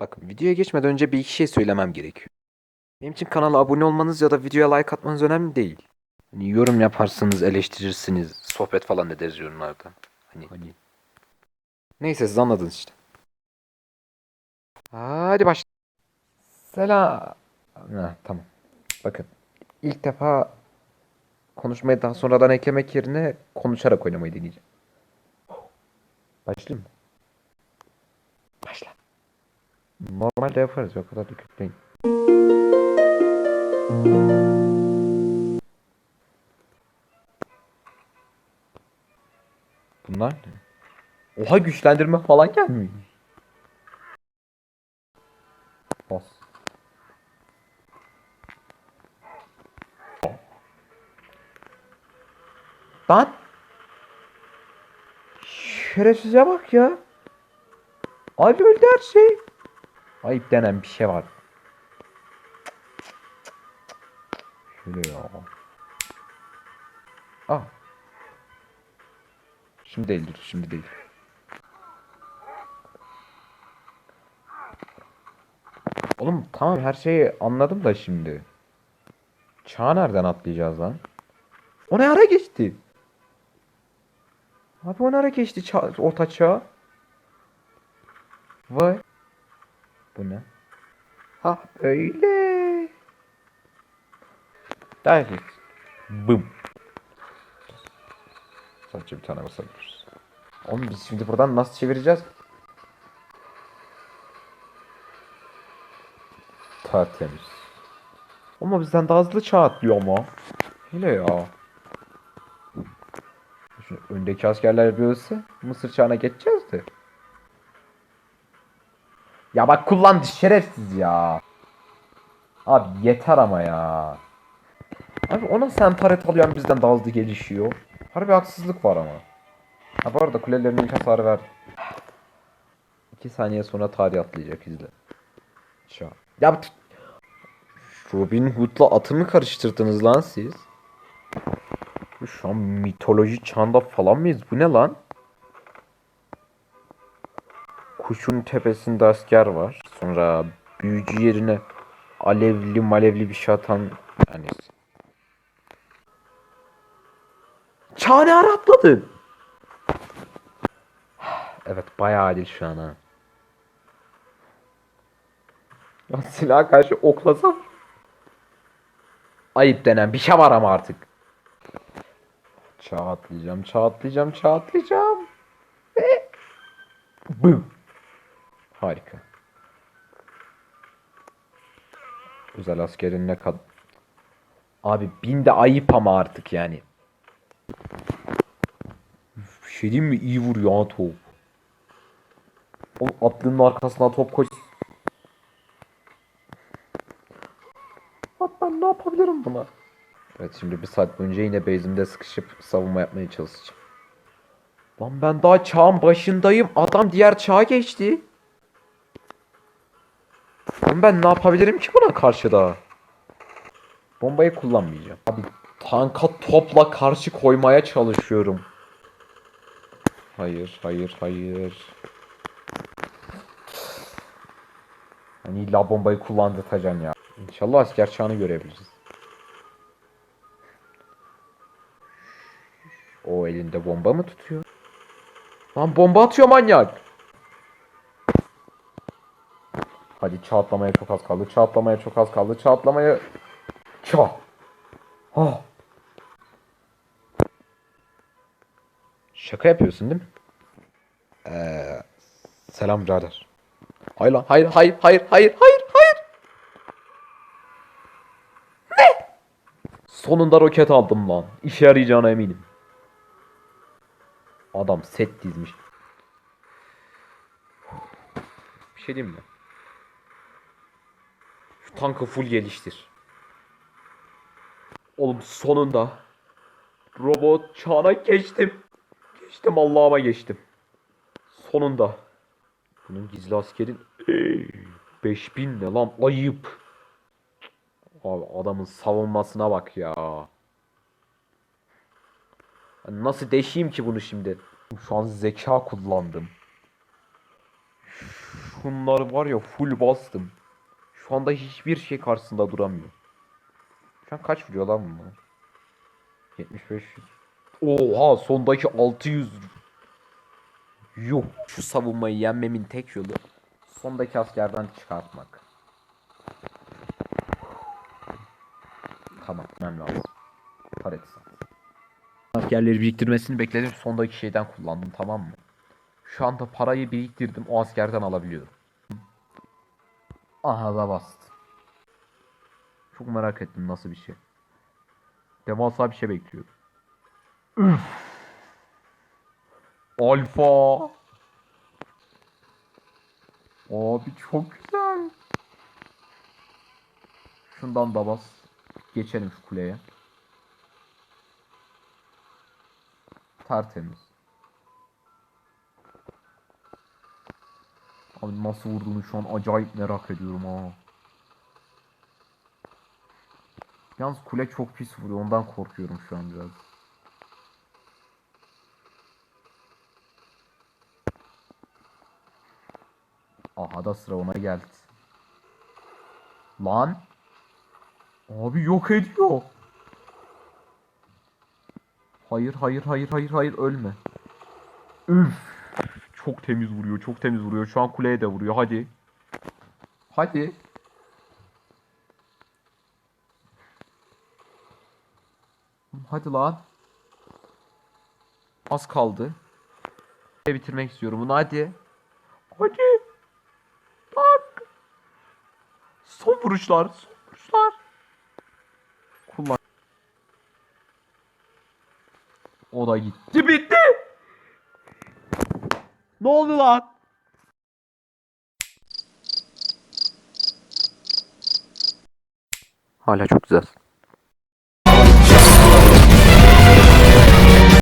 Bakın videoya geçmeden önce bir iki şey söylemem gerekiyor. Benim için kanala abone olmanız ya da videoya like atmanız önemli değil. Hani yorum yaparsınız, eleştirirsiniz, sohbet falan ederiz yorumlarda. Hani, hani. Neyse siz anladınız işte. Hadi başla. Selam. Ha, tamam. Bakın. ilk defa konuşmayı daha sonradan eklemek yerine konuşarak oynamayı deneyeceğim. Başlayayım mı? Normalde yaparız. O kadar da kötü değil. Bunlar ne? Oha güçlendirme falan gelmiyor. Bas. Lan! Şerefsize bak ya. Abi öldü her şey. Ayıp denen bir şey var. Şöyle ya. Ah. Şimdi değildir, şimdi değil. Oğlum tamam her şeyi anladım da şimdi. Çağ nereden atlayacağız lan? O ne ara geçti? Abi o ne ara geçti çağ, orta çağ? Vay. Bu ne? Ha öyle. Direkt. Bım. Sadece bir tane basabiliriz. Oğlum biz şimdi buradan nasıl çevireceğiz? Tertemiz. Ama bizden daha hızlı çağ atlıyor ama. Hele ya. Şu öndeki askerler bir ölse Mısır çağına geçeceğiz Ya bak kullandı şerefsiz ya. Abi yeter ama ya. Abi ona sen taret alıyorsun bizden daha hızlı gelişiyor. Harbi haksızlık var ama. Ha bu arada kulelerin ilk hasarı verdi. 2 saniye sonra tarih atlayacak izle. Şu an. Ya Robin Hood'la atı mı karıştırdınız lan siz? Şu an mitoloji çağında falan mıyız? Bu ne lan? Kuşun tepesinde asker var. Sonra büyücü yerine alevli malevli bir şey atan yani. Ara atladın? Evet bayağı adil şu an ha. Ya silaha karşı oklasam ayıp denen bir şey var ama artık. Çağ atlayacağım, çağ atlayacağım, çağ atlayacağım. Ve... Bım. Harika. Özel askerin ne kadar... Abi bin de ayıp ama artık yani. Şey diyeyim mi? İyi vuruyor ha top. O atlının arkasına top koş. Abi ben ne yapabilirim buna? Evet şimdi bir saat boyunca yine base'imde sıkışıp savunma yapmaya çalışacağım. Lan ben daha çağın başındayım. Adam diğer çağa geçti. Lan ben ne yapabilirim ki buna karşı daha? Bombayı kullanmayacağım. Abi tanka topla karşı koymaya çalışıyorum. Hayır, hayır, hayır. Hani illa bombayı kullandırtacaksın ya. İnşallah asker çağını görebiliriz. O elinde bomba mı tutuyor? Lan bomba atıyor manyak. Hadi çatlamaya çok az kaldı. Çatlamaya çok az kaldı. Çatlamaya... Ça. Ha. Şaka yapıyorsun değil mi? Ee, selam birader. Hayır lan. Hayır, hayır, hayır, hayır, hayır, hayır. Ne? Sonunda roket aldım lan. İşe yarayacağına eminim. Adam set dizmiş. Bir şey diyeyim mi? Şu tankı full geliştir. Oğlum sonunda robot çağına geçtim. Geçtim Allah'ıma geçtim. Sonunda. Bunun gizli askerin Ey, 5000 ne lan ayıp. Abi adamın savunmasına bak ya. Nasıl deşeyim ki bunu şimdi? Şu an zeka kullandım. Şunları var ya full bastım. Şu anda hiçbir şey karşısında duramıyor. Şu an kaç vuruyor lan bunlar? 75. Oha sondaki 600. Yuh. Şu savunmayı yenmemin tek yolu sondaki askerden çıkartmak. Tamam, önemli lazım. Paret. Askerleri biriktirmesini bekledim. Sondaki şeyden kullandım tamam mı? Şu anda parayı biriktirdim. O askerden alabiliyorum. Aha da bastı. Çok merak ettim nasıl bir şey. Devasa bir şey bekliyorum. Üf. Alfa. Abi çok güzel. Şundan da bas. Geçelim şu kuleye. Tertemiz. Abi nasıl vurduğunu şu an acayip merak ediyorum ha. Yalnız kule çok pis vuruyor. Ondan korkuyorum şu an biraz. Aha da sıra ona geldi. Lan. Abi yok ediyor. Hayır hayır hayır hayır hayır ölme. Üf. Çok temiz vuruyor çok temiz vuruyor. Şu an kuleye de vuruyor hadi. Hadi. Hadi lan. Az kaldı. Bitirmek istiyorum bunu hadi. Hadi. Bak. Son vuruşlar. Son vuruşlar. Kullan. O da gitti. Bitti. Ne oldu lan? Hala çok güzel.